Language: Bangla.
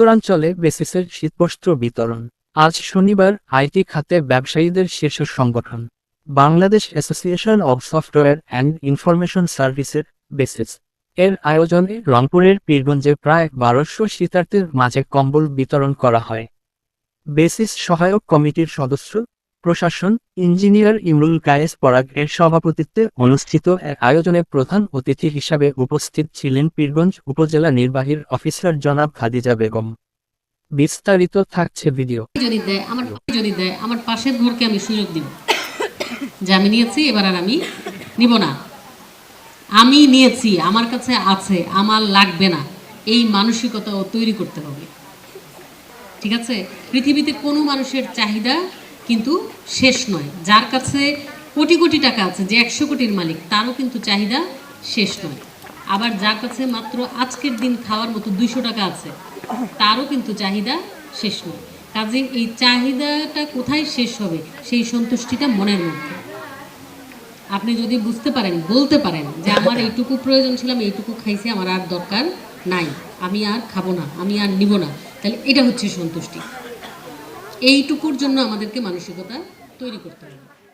উত্তরাঞ্চলে বেসিসের শীতবস্ত্র বিতরণ। আজ শনিবার আইটি খাতে ব্যবসায়ীদের শীর্ষ সংগঠন। Bangladesh association of software and information সার্ভিসের বেসিস। এর আয়োজনে রংপুরের পীরগঞ্জে প্রায় বারোশো শীতার্থীর মাঝে কম্বল বিতরণ করা হয়। বেসিস সহায়ক কমিটির সদস্য প্রশাসন, ইঞ্জিনিয়ার ইমরুল কায়েস পরাগ এর সভাপতিত্বে অনুষ্ঠিত এক আয়োজনে প্রধান অতিথি হিসাবে উপস্থিত ছিলেন পীরগঞ্জ উপজেলা নির্বাহীর অফিসার জনাব খাদিজা বেগম। বিস্তারিত থাকছে ভিডিও। যদি দেয়, আমার যদি দেয়, আমার পাশের ঘরকে আমি সুযোগ দিব। যে আমি নিয়েছি, এবার আর আমি নিব না। আমি নিয়েছি, আমার কাছে আছে, আমার লাগবে না। এই মানসিকতাও তৈরি করতে হবে। ঠিক আছে? পৃথিবীতে কোনো মানুষের চাহিদা কিন্তু শেষ নয়। যার কাছে কোটি কোটি টাকা আছে, যে একশো কোটির মালিক, তারও কিন্তু চাহিদা শেষ নয়। আবার যার কাছে মাত্র আজকের দিন খাওয়ার মতো দুইশো টাকা আছে, তারও কিন্তু চাহিদা শেষ নয়। কাজে এই চাহিদাটা কোথায় শেষ হবে, সেই সন্তুষ্টিটা মনের মধ্যে। আপনি যদি বুঝতে পারেন, বলতে পারেন যে আমার এইটুকু প্রয়োজন ছিল, আমি এইটুকু খাইছি, আমার আর দরকার নাই। আমি আর খাব না, আমি আর নিব না। তাহলে এটা হচ্ছে সন্তুষ্টি। এইটুকুর জন্য আমাদেরকে মানসিকতা তৈরি করতে হবে।